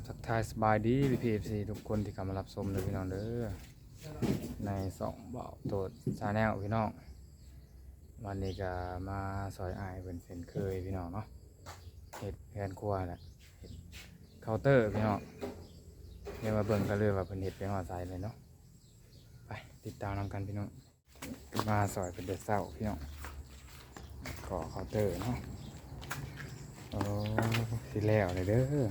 บทักทายสบายดีพี่พีเอฟซีทุกคนที่เข้ามารับชมเลยพี่น้องเด้อในสองเบาโตดชาแนลพี่น้องวันนี้ก็มาซอยไอเป็นเช่นเคยพี่น้องเนาะเห็ดแพนครัวแหละเห็ดเคาน์เตอร์พี่น้องเดี๋ยวมาเบิ่งกันเลยว่าเป็นเห็ดเป็นหัวใสเลยเนาะไปติดตามนำกันพี่น้องมาซอยเป็นเด็ดเศร้าพี่น้องก่อเคาน์เตอร์เนาะโอ้สิแล้วเลยเด้อ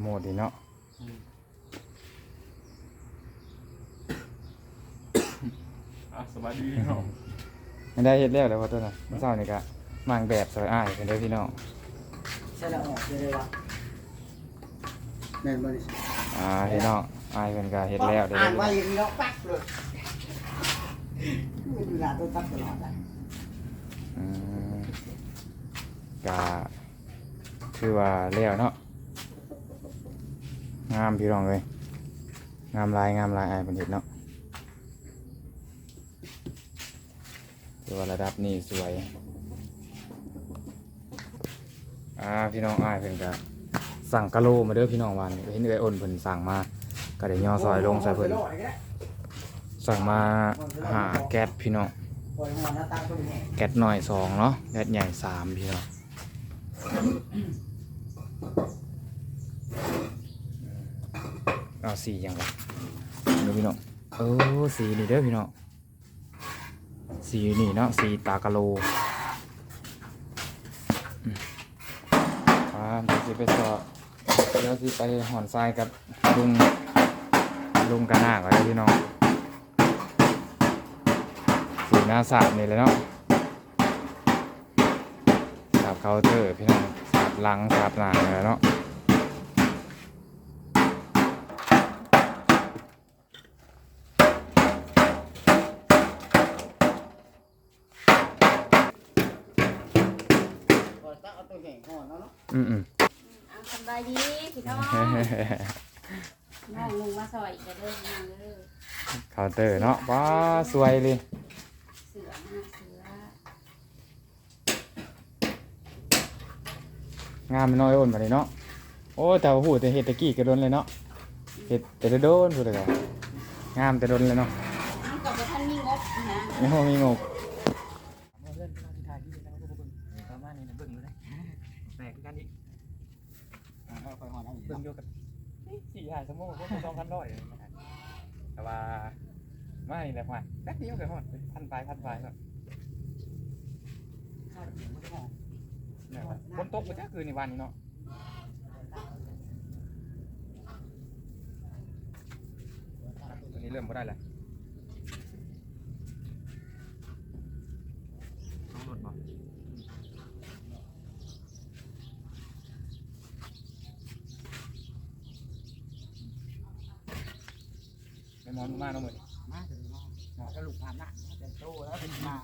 โหมดดีเนาะอะสบายดีเนาะไม่ได้เฮ็ดแล้วเลยว่าตัวน่ะเมื่อเช้านี่ก็มางแบบสวยอ้ายเป็นเด้อพี่น้องใช่แล้วออกเลยเลยวะแม่นบ่นี่อ่าพี่น้องอ้ายเพิ่นก็เฮ็ดแล้วเด้ออ่านพี่น้ว่าองอย่างนี้แล้วปั๊กเลยไม่ดูหน้าตัวตับตลอดอะอืมก็คือว่าแล้วเนาะ งามพี่น้องเลยงามลายงามลายไอ้เพิ่นเฮ็ดเนาะคือว่าระดับนี้สวยอ่าพี่น้องอ้ายเพิ่นก็สั่งกะโลมาเด้อพี่น้องวันเห็นเอ้อ้นเพิ่นสั่งมาก็ได้ย่อซอยลงใส่เพิ่นสั่งมาหาแก๊สพี่น้องแก๊สหน้อยสองเนาะแก๊สใหญ่สามพี่น้อง เอาสีอย่างวะดูพี่น้องเออสีนี่เด้อพี่น้องสีนี่เนาะสีตากะโลอ่าเดี๋ยวสิไปสอบเดี๋ยวสิไปหอนทรายกับลุงลุงกันหน้าก่อนเด้อพี่น้องสีหน้าสาบนี่เลยเนาะสาบเคาน์เตอร์พี่น้องสาบหลังสาบหน้าเลยเนาะ ปล่อยตักเอาตัวแห่งห่อแล้วเนาะ อืมอืมเอาสบายดีพี่น้องน้องลงมาซอยจะเด้อมาเด้อเคาน์เตอร์เนาะว้าสวยเลยเสือมาเสืองามไม่น้อยอ้นมาเลยเนาะโอ้แต่ว่าหูแต่เห็ดแตะกี้กระโดนเลยเนาะเห็ดแต่โดนพูดเลยกันงามแต่โดนเลยเนาะน้องกับท่านมีงบนะไม่ห้มีงก เล่นมาที่ทายที่แล้วก็เบิ่งประมาณนี้นะเบิ่งอยู่เลย แปลกกันอีกเอาปล่อยหัวหน้าอีกเบิ่งเนาะอยู่กับสี่หาสมองก็สองพันร้อยแต่ว่าไม่แหละว่าแป๊บเดียวเกิดหอดพันปลายพันปลายครับข้าวเหนียวมันก็ห่อเนี่ยฝนตกไปแค่คืนในวันนี้เนาะตัวนี้เริ่มไม่ได้แล้วต้องหลดบ่ไม่มอนมากน้องมือมาถึงเนาะหมอก็ลูกผ่านหน้าแต่โตแล้วเป็นมา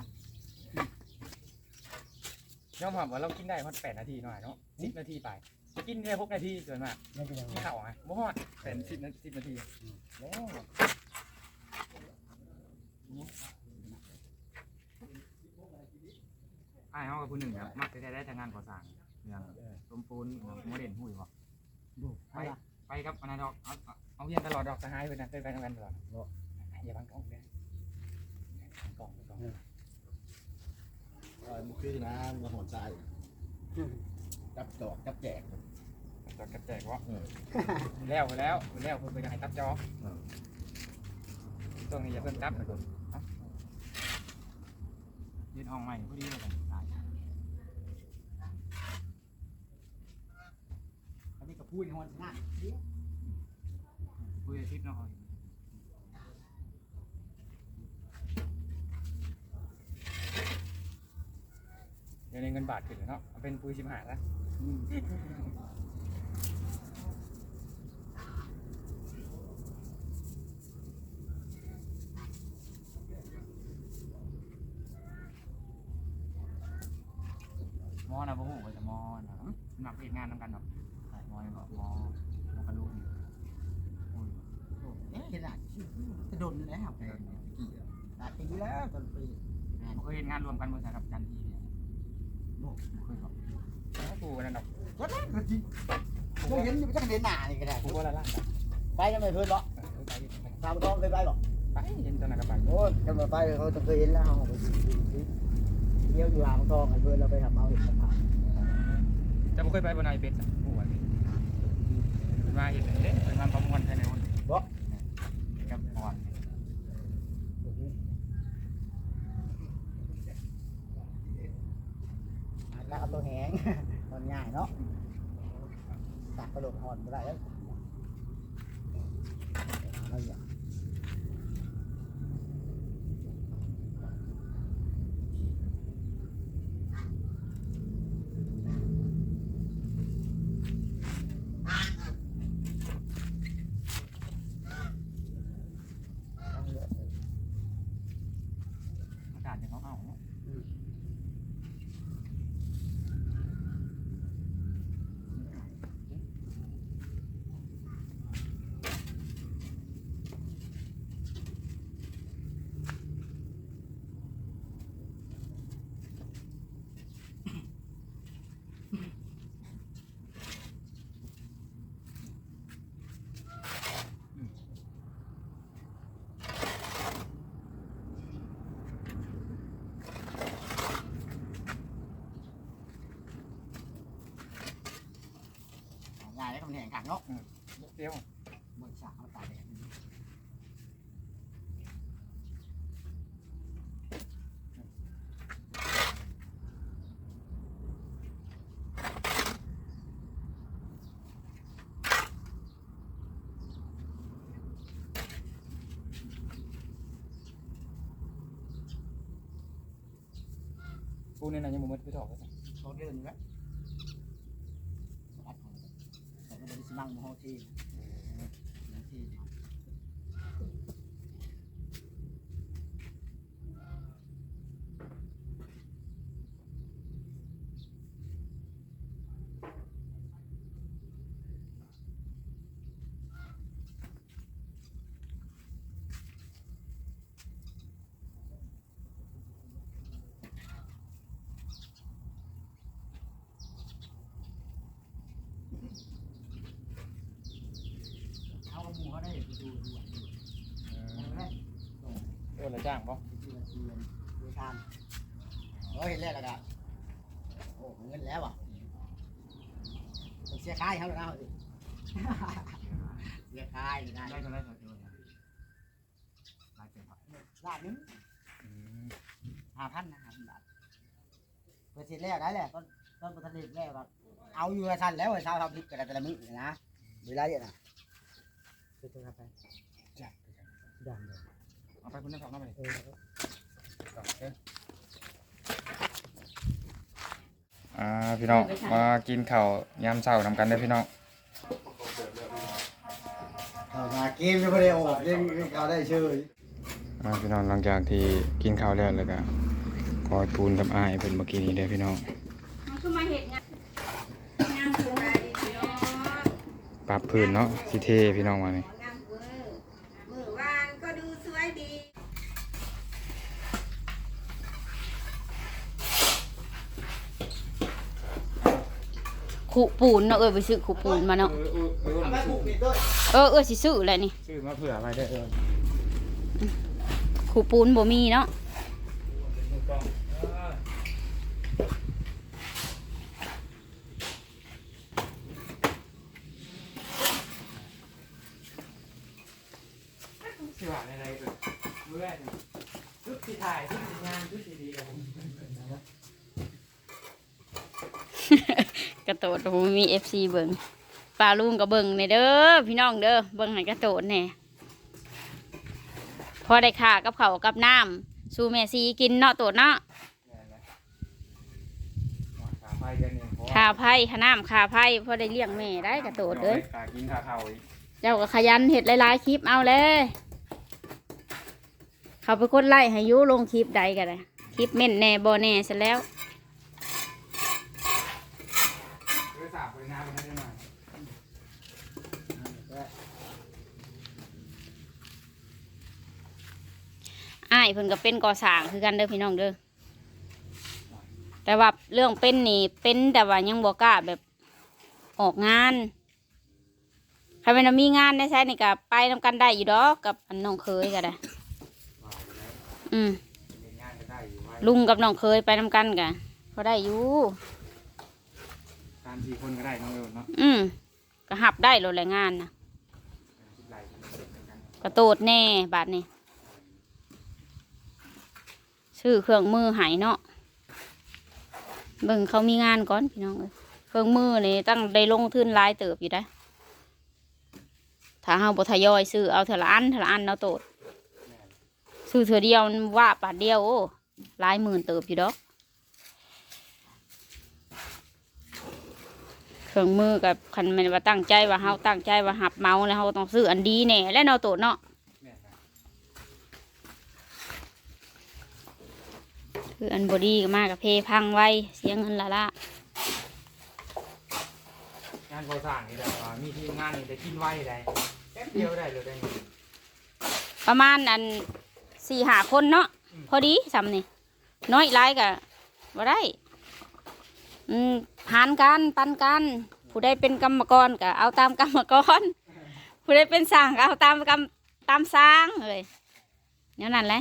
ย่อมความว่าเรากินได้พันแปดนาทีหน่อยเนาะสิบนาทีไปจะกินได้หกนาทีส่วนมากไม่เป็นไรกินข้าวไงบ่ฮอดเป็นสิบนาสิบนาทีแล้วไอ้ายเขากับผู้หนึ่งครับมักจะได้ทางงานก่อสร้างอย่างสมปูนโมเดลหุ้ยบ่ดูไปละไปครับอันนั้นดอกเอาเอาเอาเรียนตลอดดอกสหายไปนะเคยไปทำงานตลอดอย่าบังกล้องเลยบังกล้องบังกล้องเออมุกคือนะมาหอนทรายจับจอกจับแจกจอดกระแจกวะแล้วไปแล้วไปแล้วเพิ่นไปให้ตับจอกตรงนี้อย่าเพิ่นตับนะคุณยืนออกใหม่พอดีเลยกันตายอันนี้ก็พูดในหัวหน้า คุยอาทิตย์เนาะเดี๋ยวในเงินบาทขึ้นเนาะเอาเป็นปุยชิมหายแล้วมอนะบ่ฮู้ว่าจะมอนะหนักเฮ็ดงานนำกันเนาะมอนี่ก็มอมอกระดูกนี่โอ้ย เอ๊ะขนาดจะโดนแล้วไปกี่หลายปีแล้วตอนปีบ่เคยเฮ็ดงานรวมกันบ่ใช่ครับจันทีเนี่ยบ่บ่เคยบอกแล้วปูนั่นดอกก็ได้ก็จริงก็เห็นอยู่จังเด่นหน้านี่ก็ได้ปูว่าละล่างไปยังไม่เพิ่นบ่ไปตามต้องเคยไปบ่ไปเห็นตอนนั้นก็ไปโอ้ยจำไปเขาต้องเคยเห็นแล้วเขาไปเที่ยวอยู่หางทองไอ้เพื่อนเราไปทำเอาเห็ดสภาพจะไม่เคยไปบนไอเป็ดสักปูวันเป็นมาเห็นเลยเป็นมาประมวลภายในวันกับก่อน แล้วเอาตัวแหง มันง่ายเนาะตักกระโดดหอนก็ได้แล้วอาอย่างอากาศจะเขาเอาง่ายแล้วก็มันแห งขังเนาะเตี้ยวบนฉากเขาตาแดดปูนี่นะยังมุดไปถอกเลยเขาเดินอยู่แล้วรัดของแต่ก็บริ สมังมโหทีที เอาหมูเขาได้ไปดูดูดูได้ โอ้ ละจ้างป่ะดูดูดูทานเราเห็นแล้วละโอ้เงินแล้วอะเสียค่ายเขาแล้วสิเสียค่ายได้ได้ก็ได้ก็ได้ลายเป็นผักล้านนึงห้าพันนะห้าพันบาทเปิดเสร็จแล้วได้แหละต้นต้นประทันเด็แล้วแบบเอาอยู่ละทันแล้วไอ้ชาวทำลิฟต์กันแต่ละมื้อนะเวลาเยอะนะไปเจอกันไปจ้าดังเลยเอา ไปคุณได้ถอกน้ำไปเออถอกเด้ออ่าพี่น้องมากินข้าวยามเช้านำกันเด้อพี่น้องเอามาเกมจะไม่ได้ออกเล่นเขาได้เชยอ่าพี่น้องหลังจากที่กินข้าวแล้วแล้วก็ขอปูนกับอ้ายเพิ่นเมื่อกี้นี้เด้อพี่น้องมันคือมาเห็ดงานงานสบายดีพี่น้องปรับพื้นเนาะสิเทพี่น้องว่านี่ งามเวอร์มือวานก็ดูสวยดี ขู่ปูนเนาะเอ้ยไปซื้อขู่ปูนมาเนาะเออเออเออเอาไปผูกปิดด้วยเออเออสิซื้อแหละนี่ชื่อมาเผื่อไปได้เออขู่ปูนบ่มีเนาะสิว่าอะไรเออมือแรกชุดที่ถ่ายชุดที่งานชุดที่ดีกับผม กระโตดบ่มี FC เบิ่งปลาลุงก็เบิ่งในเด้อพี่น้องเด้อเบิ่งให้กระโตดแหน่พอได้ค่ากับเขาวกับน้ำสู่แม่ซีกินเนาะโตดเนาะขาไฟเดือนหนึ่งเพราะค่าไผ่ค่าน้ำค่าไผ่พอได้เลี้ยงแม่ได้กระโตดเด้อขากินขาเข่าอีกเจ้าก็ขยันเห็ดหลายๆคลิปเอาเลย เขาไปกดไลค์ให้อยุลงคลิปใดกันเลยคลิปเม่นแน่บอแน่ซะแล้ว เรือสาบไปน้ำมันได้หน่อย อ้ายเพิ่นก็เป็นก่อสร้างคือกันเด้อพี่น้องเด้อแต่ว่าเรื่องเป็นนี่เป็นแต่ว่ายังบ่กล้าแบบออกงานใครเป็นว่ามีงานได้ใช้นี่ก็ไปทำกันได้อยู่ดอกกับอันน้องเคยก็ได้ว่าไปแล้วอืมเรียนงานก็ได้อยู่ไว้ลุงกับน้องเคยไปทำกันกันพอได้อยู่การสี่คนก็ได้น้องเอิญเนาะอืมก็หับได้โลดแรงงานนะคิดไรกันเสร็จเหมือนกันกระโตดแน่บาทนี่ ซื้อเครื่องมือหายเนาะเบิ่งเขามีงานก่อนพี่น้องเอ้ยเครื่องมือนี่ตั้งได้ลงทุนหลายเติบอยู่ได้ถ้าเฮาบ่ทยอยซื้อเอาเถละอันเถละอันเอาะโตดซื้อเถอเดียวว่าบาทเดียวโอ้หลายหมื่นเติบอยู่ดอกเครื่องมือกับคันแมันว่าตั้งใจว่าเฮาตั้งใจว่าหับเมาแล้วเฮาต้องซื้ออันดีแน่และเนาะโตดเนาะ คืออันบอดี้ก็มากกับเพพังไว้เสียเงินละละงานก่อสร้างนี่แต่ว่ามีทีมงานนี่ได้กินไว้ได้แป๊บเดียวได้เลยได้เงินประมาณอันสี่หาคนเนาะอืมพอดีสำนี่น้อยหลายกะบ่ได้อืมหารกันปันกันผู้ใดเป็นกรรมกรก็เอาตามกรรมกรผู้ใดเป็นสร้างก็เอาตามกรรมตามสร้างเลยเนี่ยนั่นแหละ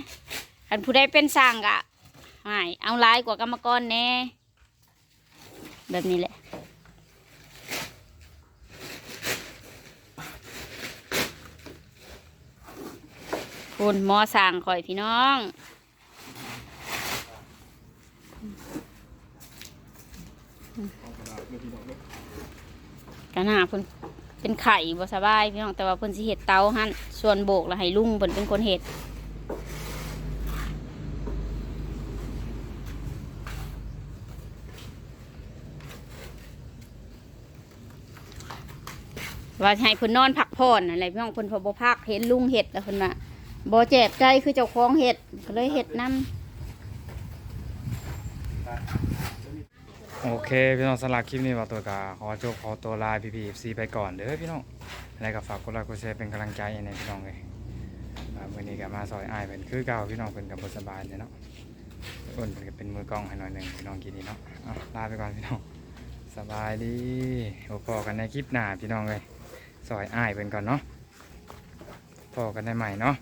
คันผู้ใดเป็นสร้างก็ ไม่เอาลายกว่ากรรมกรแน่แบบนี้แหละคุณหมอสั่งข่อยพี่น้องกันหาเพิ่นเป็นไข่บ่สบายพี่น้องแต่ว่าเพิ่นสิเห็ดเตาหั่นส่วนโบกแล้วให้ลุงเพิ่นเป็นคนเห็ด ว่าให้เพิ่นนอนพักผ่อนอะไรพี่น้องเพิ่นพอบ่พักเห็นลุงเห็ดแล้วเพิ่นว่าบ่เจ็บใจคือเจ้าของเห็ดก็เลยเห็ดน้โอเคพี่น้องสำหรับคลิปนี้ว่าตัวกาขอจบขอตัวลาพี่พีเอฟซีไปก่อนเด้อพี่น้องอะไรก็ฝากกดไลค์กดแชร์เป็นกำลังใจให้พี่น้องเลยวันนี้ก็มาซอยอายเป็นคือเก่าพี่น้องเป็นกับบสบายเลยเนาะอ้นเป็นเป็นมือกล้องให้หน่อยหนึ่งพี่น้องกินนี่เนาะอะลาไปก่อนพี่น้องสบายดีโอ้พอกันในคลิปหน้าพี่น้องเลย ซอยอ้ายเป็นก่อนเนาะพอกันได้ใหม่เนาะ